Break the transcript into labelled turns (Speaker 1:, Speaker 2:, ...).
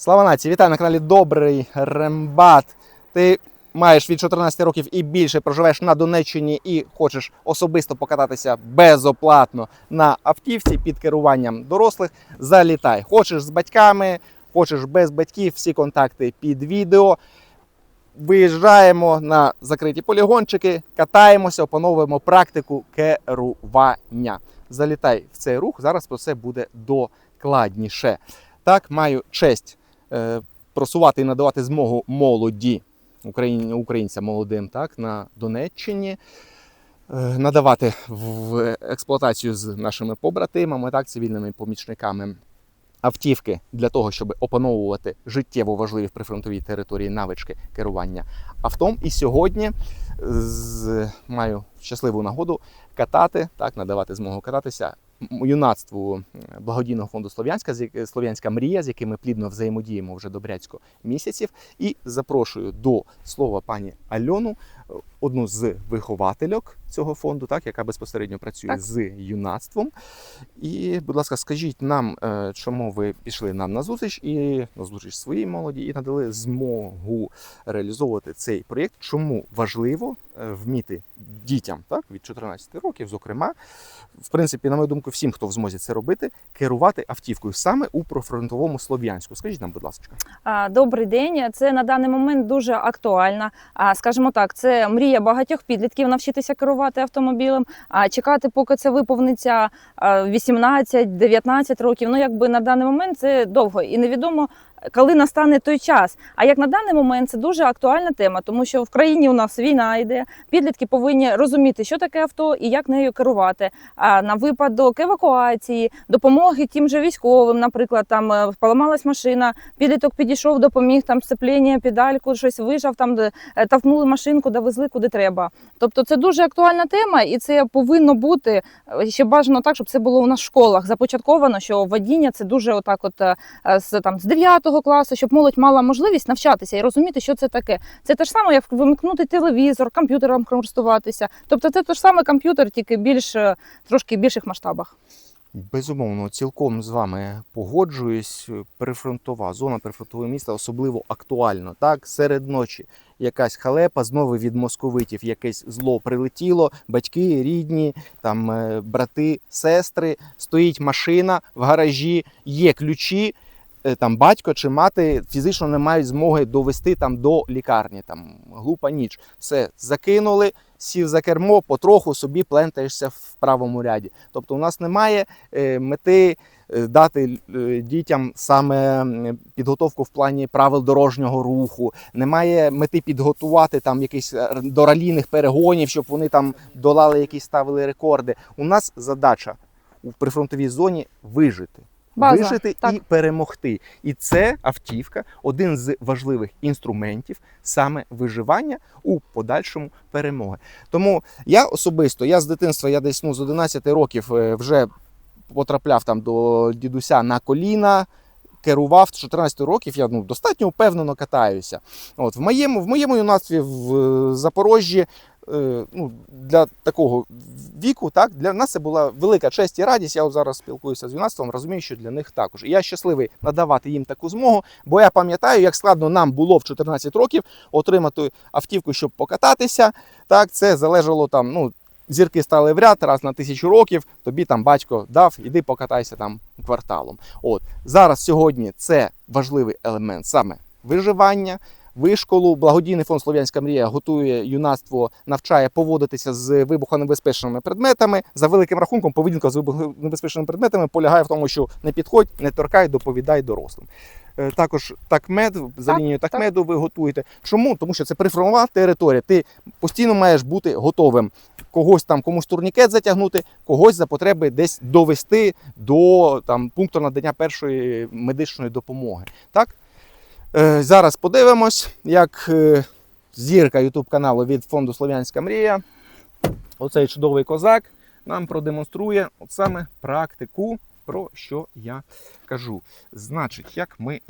Speaker 1: Слава нації, вітаю на каналі Добрий Рембат. Ти маєш від 14 років і більше проживеш на Донеччині і хочеш особисто покататися безоплатно на автівці під керуванням дорослих. Залітай. Хочеш з батьками, хочеш без батьків, всі контакти під відео. Виїжджаємо на закриті полігончики, катаємося, опановуємо практику керування. Залітай в цей рух. Зараз про це буде докладніше. Так, маю честь просувати і надавати змогу молоді українцям молодим так, на Донеччині. е, Надавати в експлуатацію з нашими побратимами, так, цивільними помічниками автівки для того, щоб опановувати життєво важливі в прифронтовій території навички керування автом. І сьогодні з, маю щасливу нагоду катати, так, надавати змогу кататися юнацтву благодійного фонду Слов'янська, Слов'янська мрія, з яким ми плідно взаємодіємо вже добрячко місяців. І запрошую до слова пані Альону, одну з виховательок цього фонду, так, яка безпосередньо працює
Speaker 2: Так.
Speaker 1: з юнацтвом. І, будь ласка, скажіть нам, е, чому ви пішли нам на зустріч і на зустріч своїй молоді і надали змогу реалізовувати цей проєкт. Чому важливо е, вміти дітям так, від 14 років, зокрема, в принципі, на мою думку, всім, хто в змозі це робити, керувати автівкою саме у профронтовому Слов'янську. Скажіть нам, будь ласка.
Speaker 2: Добрий день. Це на даний момент дуже актуально. Скажімо так, це мрія багатьох підлітків навчитися керувати автомобілем. А чекати, поки це виповниться а, 18-19 років. Ну якби на даний момент це довго і невідомо. Коли настане той час, а як на даний момент це дуже актуальна тема, тому що в країні у нас війна йде. Підлітки повинні розуміти, що таке авто і як нею керувати. А на випадок евакуації, допомоги тим же військовим, наприклад, там е, поламалась машина, підліток підійшов, допоміг там сцепління, педальку, щось вижав, там е, машинку, довезли куди треба. Тобто це дуже актуальна тема, і це повинно бути е, ще бажано так, щоб це було у нас в школах започатковано, що водіння це дуже отак, от з там з 9 класу, щоб молодь мала можливість навчатися і розуміти, що це таке. Це те ж саме, як вимкнути телевізор, комп'ютером користуватися. Тобто це те ж саме комп'ютер, тільки більш е, трошки більших масштабах.
Speaker 1: Безумовно, цілком з вами погоджуюсь. Прифронтова зона, прифронтове місто особливо актуально. Так, серед ночі якась халепа, знову від московитів якесь зло прилетіло, батьки, рідні, там е, брати, сестри, стоїть машина в гаражі, є ключі. Е, Там батько чи мати фізично не мають змоги довести там до лікарні. Там глупа ніч. Все закинули, сів за кермо, потроху собі плентаєшся в правому ряді. Тобто, у нас немає е, мети е, дати дітям саме підготовку в плані правил дорожнього руху. Немає мети підготувати там якісь до ралійних перегонів, щоб вони там долали якісь ставили рекорди. У нас задача у прифронтовій зоні вижити.
Speaker 2: База,
Speaker 1: Вижити
Speaker 2: так.
Speaker 1: і перемогти. І це автівка один з важливих інструментів саме виживання у подальшому перемоги. Тому я особисто, я з дитинства, я десь ну, з 11 років е, вже потрапляв там до дідуся на коліна. Керував з 14 років, я ну, достатньо впевнено катаюся. От, в, моєму, в моєму юнацтві в е, Запорожжі ну, для такого віку, так, для нас це була велика честь і радість. Я от зараз спілкуюся з юнацтвом, розумію, що для них також. І я щасливий надавати їм таку змогу, бо я пам'ятаю, як складно нам було в 14 років отримати автівку, щоб покататися. Так, це залежало там, ну, зірки стали в ряд раз на тисячу років, тобі там батько дав, іди покатайся там кварталом. От зараз сьогодні це важливий елемент саме виживання. Вишколу, благодійний фонд Слов'янська мрія готує юнацтво, навчає поводитися з вибухонебезпечними предметами. За великим рахунком, поведінка з вибухонебезпечними предметами полягає в тому, що не підходь, не торкай, доповідай дорослим. Е, Також такмед за лінією
Speaker 2: так.
Speaker 1: такмеду ви готуєте. Чому? Тому що це прифронтова територія. Ти постійно маєш бути готовим. Когось там комусь турнікет затягнути, когось за потреби десь довести до там пункту надання першої медичної допомоги. Так? Е, зараз подивимось, як е, зірка Ютуб каналу від фонду Слов'янська мрія. Оцей чудовий козак нам продемонструє от саме практику, про що я кажу. Значить, як ми